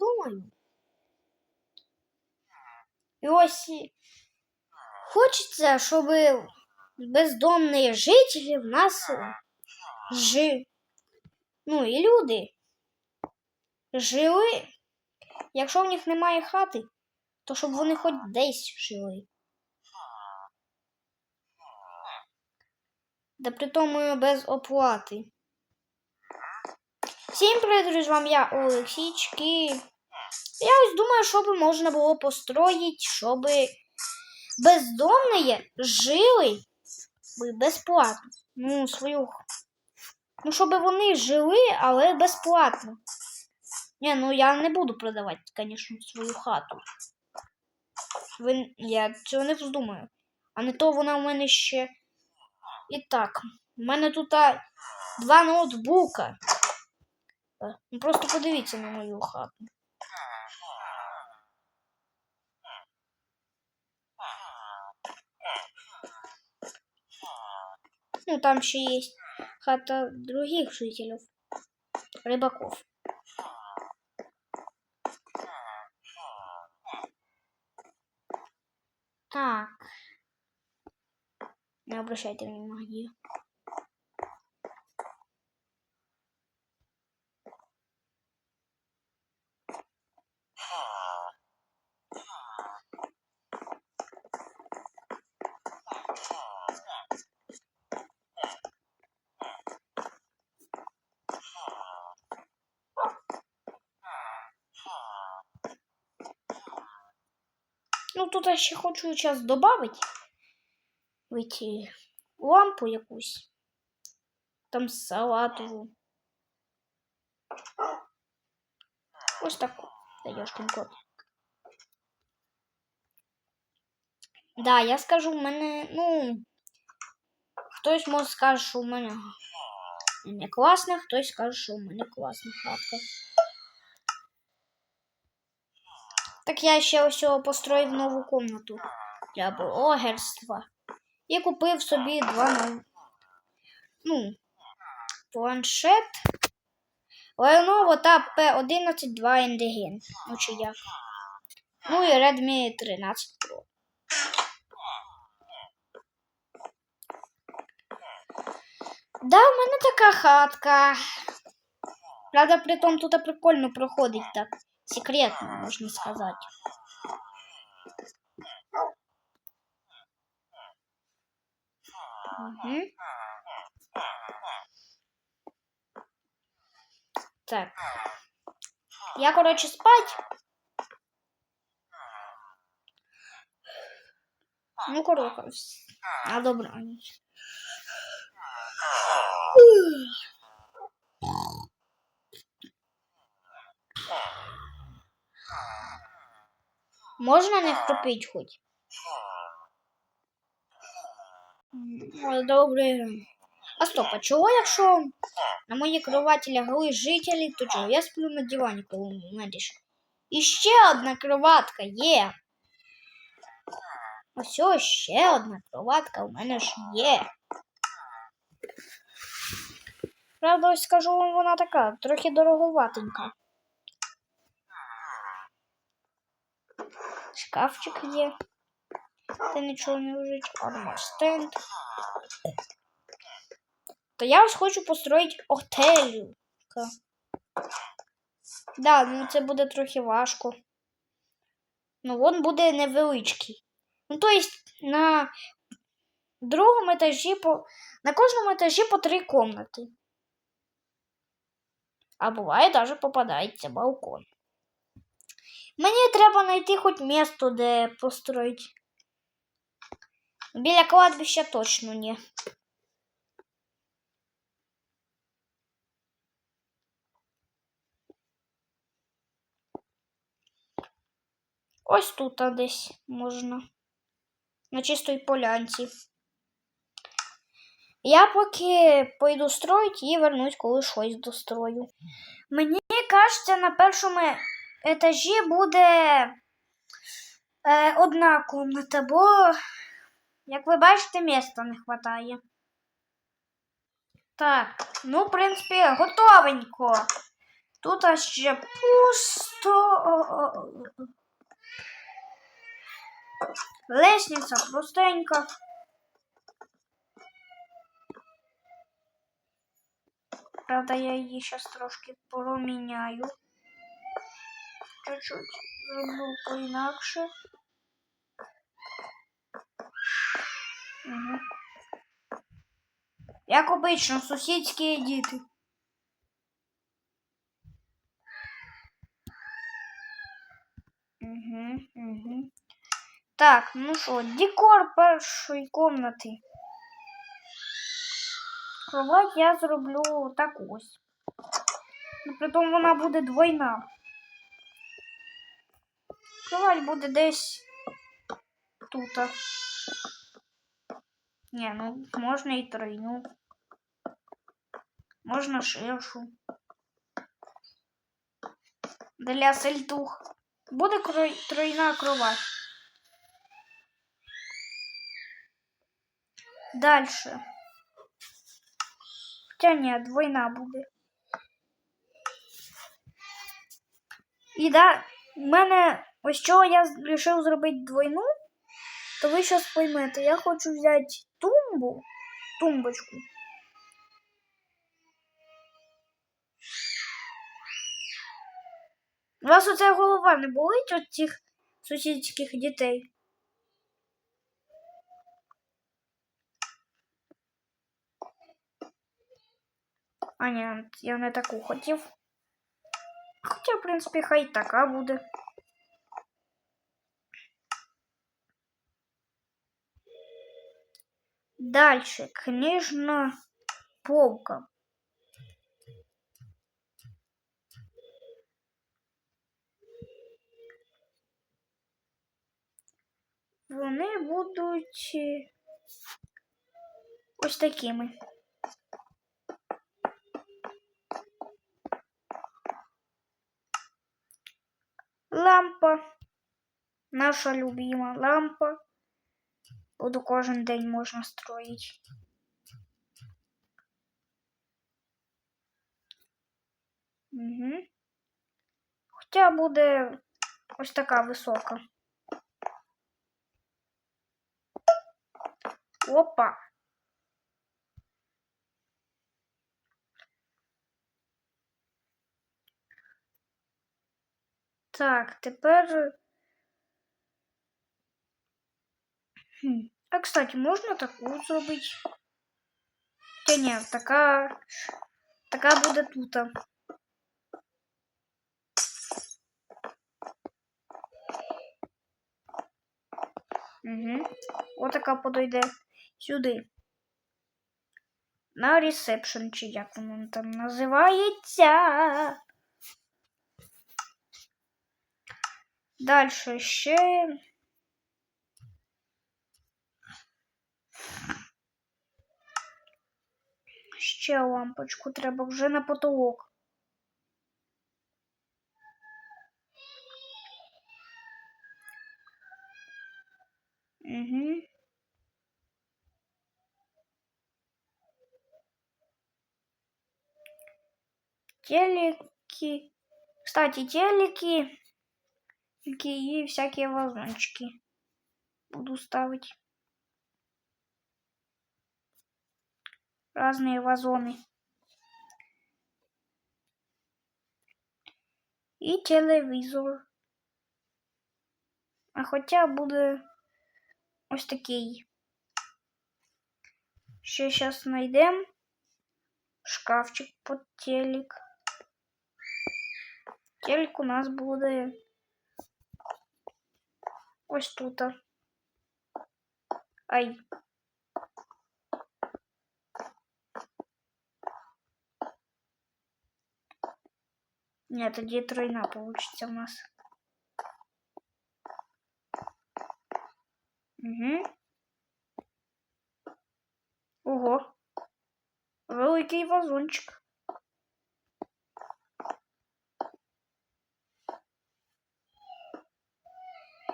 думаю. І ось і хочеться, щоб бездомні жителі в нас жили. Ну і люди жили. Якщо в них немає хати, то щоб вони хоч десь жили. Да при тому без оплати. Всім привіт, друзі, з вами я Олексійчики. Я ось думаю, що би можна було построїти, щоб бездомні жили безплатно. Ну, свою. Ну, щоб вони жили, але безплатно. Ні, ну я не буду продавати, звісно, свою хату. Ви... Я цього не вздумаю. А не то вона в мене ще. І так, у мене тут а, два ноутбука. Е, Ну просто подивіться на мою хату. Ну, там ще є хата других жителів. Рибаков. Так. Не обращайте внимания. Ну, тут я ще хочу зараз додати. Вийти лампу якусь. Там салатову. Ось таку. Даєшкин код. Да, я скажу, в мене, ну. Хтось може скаже, що у мене не класна, хтось скаже, що у мене класна хатка. Так я ще ось построїв нову комнату для блогерства. І купив собі два нов... ну, планшет Lenovo та P11 2 NDG. Ну чи як. Ну і Redmi 13 Pro. Да, у мене така хатка. Правда, при тому тут прикольно проходить так. Секретно, можна сказати. Угу. Так. Я, короче, спать. Ну, коротко. На добраніч. Можна не хропить хоч? Добре. А стоп, а чого, якщо на моїй кроваті лягли жителі, то чого? Я сплю на дивані, коли менш. І ще одна кроватка є. Ось ось ще одна кроватка у мене ж є. Правда, ось скажу вам, вона така, трохи дороговатенька. Шкафчик є. Та нічого не лежить. Армор стенд. То я ось хочу построїти отель. Да, ну це буде трохи важко. Ну, він буде невеличкий. Ну, то есть на другому етажі по. На кожному етажі по три комнати. А буває навіть попадається балкон. Мені треба знайти хоч місто, де построїти. Біля кладбища точно ні. Ось тут а, десь можна. На чистій полянці. Я поки пойду строїть і вернусь, коли щось дострою. Мені кажеться, на першому етажі буде е, одна комната, бо, як ви бачите, міста не вистачає. Так, ну, в принципі, готовенько. Тут ще пусто. Лестниця простенька. Правда, я її зараз трошки поміняю. Чуть-чуть зроблю поінакше. Угу. Як обично, сусідські діти. Угу, угу. Так, ну що, декор першої комнати. Кровать я зроблю так ось. Притом вона буде двойна. Кровать буде десь тут. Ні, ну можна і тройну. Можна ширшу. Для сельтух. Буде тройна кровать. Дальше. Хоча ні, двойна буде. І да, в мене ось чого я вирішив зробити двойну, то ви зараз поймете. Я хочу взяти тумбу, тумбочку. У вас оця голова не болить от цих сусідських дітей? А ні, я не таку хотів. Хоча, в принципі, хай така буде. Дальше книжна полка. Вони будуть ось такими. Лампа. Наша любима лампа. Буду кожен день можна строїть. Угу. Хоча буде ось така висока. Опа. Так, тепер. Хм. А, кстати, можна таку зробити? Та ні, така. Така буде тут. Угу. Отака подойде сюди. На ресепшн, чи як воно там називається. Дальше ще. Ще лампочку треба вже на потолок. Угу. Телеки. Кстати, телеки. И всякие вазончики. Буду ставить. Разные вазоны. І телевізор. А хоча буде ось такий. Ще зараз знайдемо шкафчик под телек. Телек у нас буде ось тут. Ай. Нет, тоді тройна получится у нас. Угу. Ого. Великий вазончик.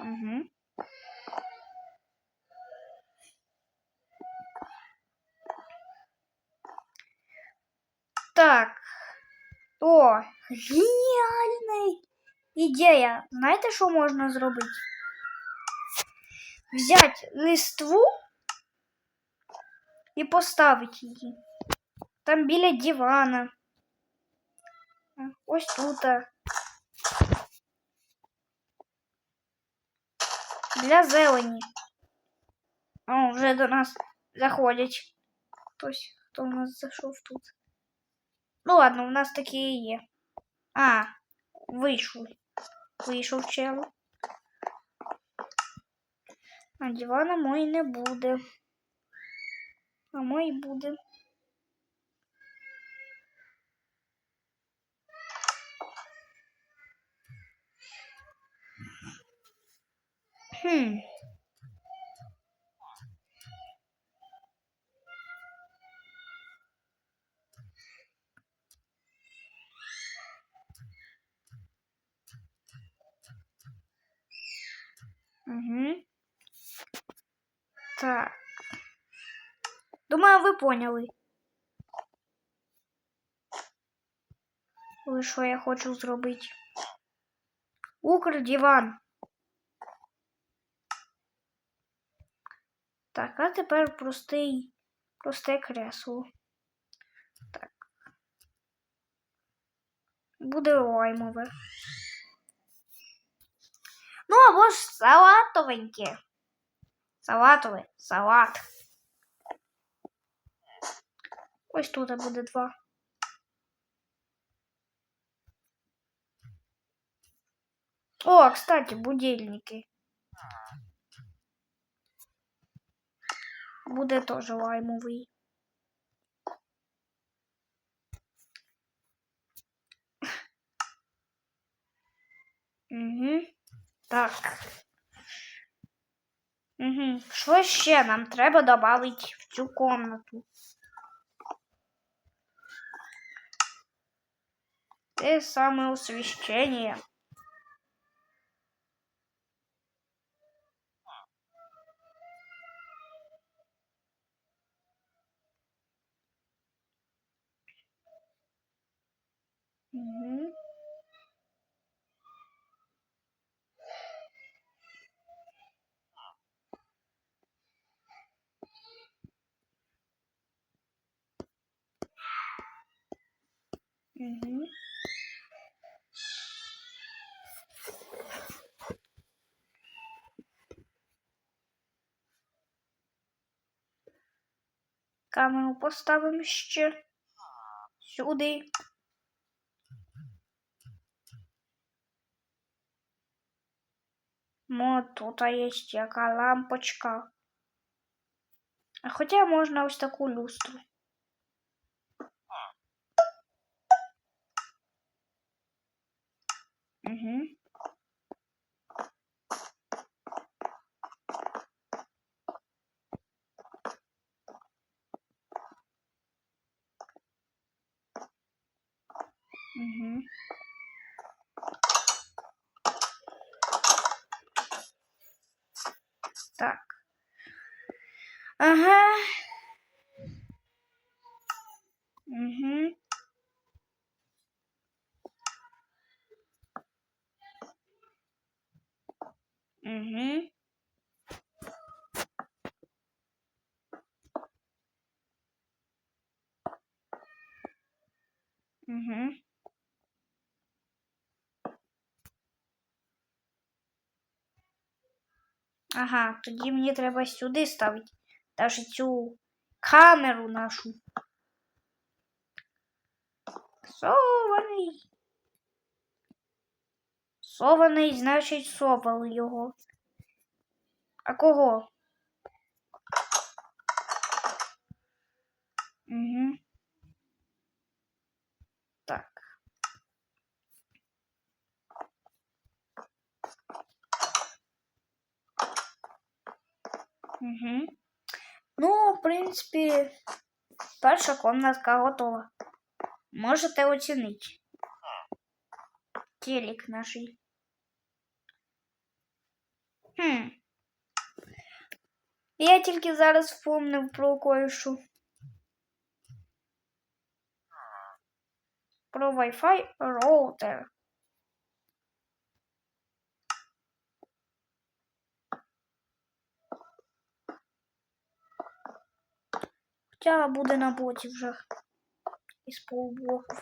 Угу. Так. О, геніальний ідея. Знаєте, що можна зробити? Взяти листву і поставити її. Там біля дивана. Ось тут. Для зелені. О, вже до нас заходять. Хтось, хто у нас зайшов тут. Ну ладно, у нас такі і є. А, вийшов. Вийшов чел. А дивана мой не буде. А мой буде. Хм. Поняли. Ви що я хочу зробити? Укрдиван. Так, а тепер простий, просте кресло. Так. Буде лаймове. Ну, або ж салатовеньке. Салатове, салат. Ось тут буде два. О, кстати, будильники. Буде теж лаймовий. Угу. Так. Угу. Що ще нам треба додати в цю комнату? Те саме освіщення. Угу. Угу. Камеру поставимо ще сюди. Мо тут є яка лампочка. А хоча можна ось таку люстру. Угу. Ага. Угу. Угу. Угу. Ага, тоді мені треба сюди ставити. Даже цю камеру нашу. Сований. Сований, значить, совали його. А кого? Угу. Так. Угу. Ну, в принципі, перша комнатка готова. Можете оцінити. Телек наш. Хм. Я тільки зараз вспомнив про кое-що. Про Wi-Fi роутер. Хоча буде на боті вже із полублоків.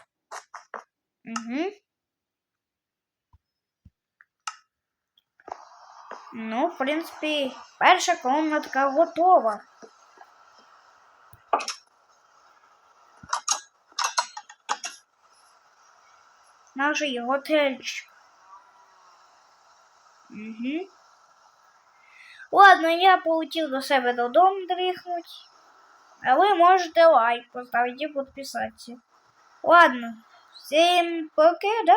Угу. Ну, в принципі, перша комнатка готова. Наш готельчик. Угу. Ладно, я полетів до себе додому дрихнуть. А ви можете лайк поставити і підписатися. Ладно, всім покида.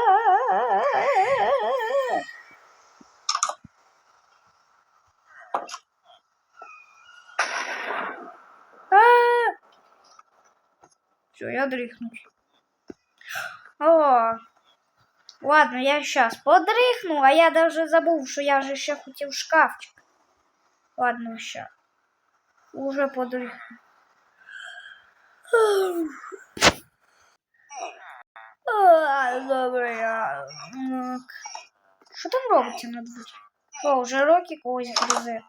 Все, я дрыхнуть. О, ладно, я сейчас подрыхну, а я даже забыл, что я же еще хотел шкафчик. Ладно, сейчас. Уже подрыхну. Добре, я. Так. Що там робиться на дворі? О, вже роки когось гризе.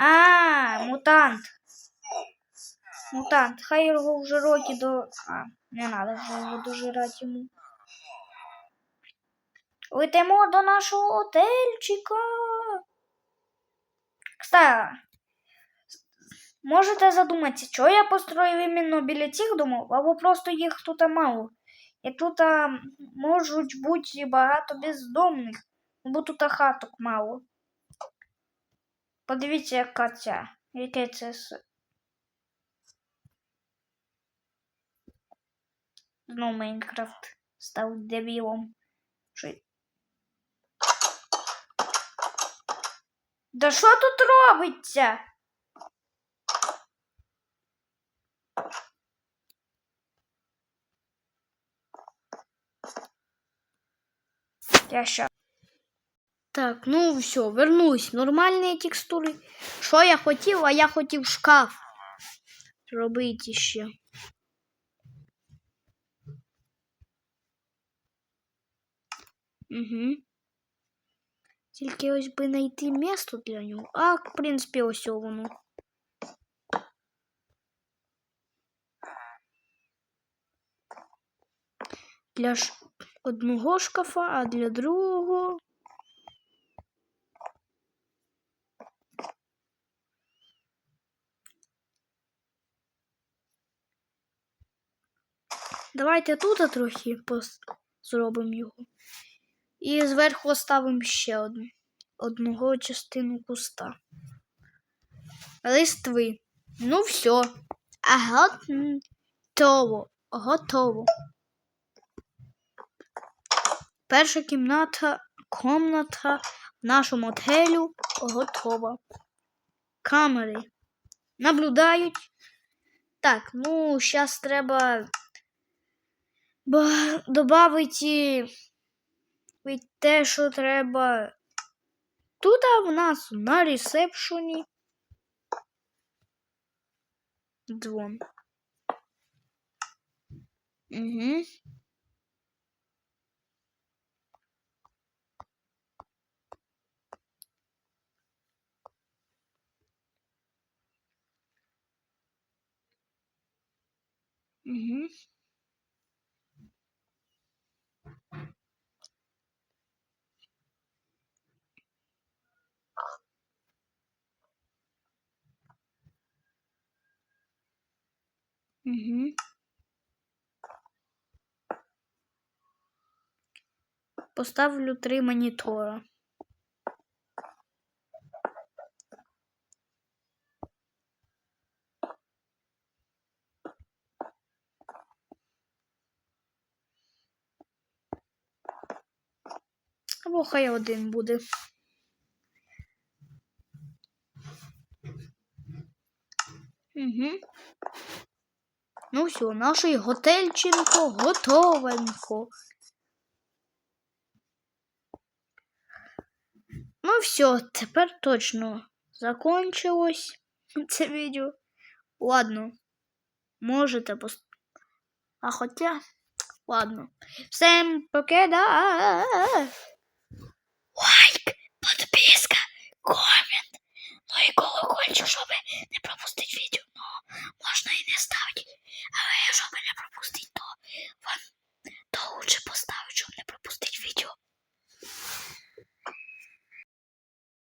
А, мутант. Мутант. Хай його вже роки до. А, не треба вже його дожирати йому. Летимо до нашого отельчика. Кстати, можете задуматися, чого я построїв іменно біля цих домов, або просто їх тут мало. І тут можуть бути багато бездомних, бо тут хаток мало. Подивіться, яка ця. Яке це Знову Майнкрафт став дебілом. Що... Да що тут робиться? Я ща. Так, ну все, вернусь. Нормальні текстури. Що я хотів, а я хотів шкаф. Робити ще. Угу. Тільки ось би знайти місто для нього. А, в принципі, ось воно. Для ш... одного шкафа, а для другого. Давайте тут трохи зробимо його. І зверху оставимо ще одну. Одного частину куста. Листви. Ну все. А готово. Готово. Перша кімната, комната в нашому отелю готова. Камери наблюдають. Так, ну, зараз треба ба- добавити те, що треба. Тут в нас на ресепшені. Дзвон. Угу. Угу. Поставлю три монітора. Або хай один буде. Угу. Ну все, наш готельченко готовенько. Ну все, тепер точно закончилось це відео. Ладно, можете пост... А хоча, ладно. Всем покида! подписка, комент, ну і колокольчик, щоб не пропустити відео. Ну, можна і не ставити. Але щоб не пропустити, то вам то лучше поставити, щоб не пропустити відео.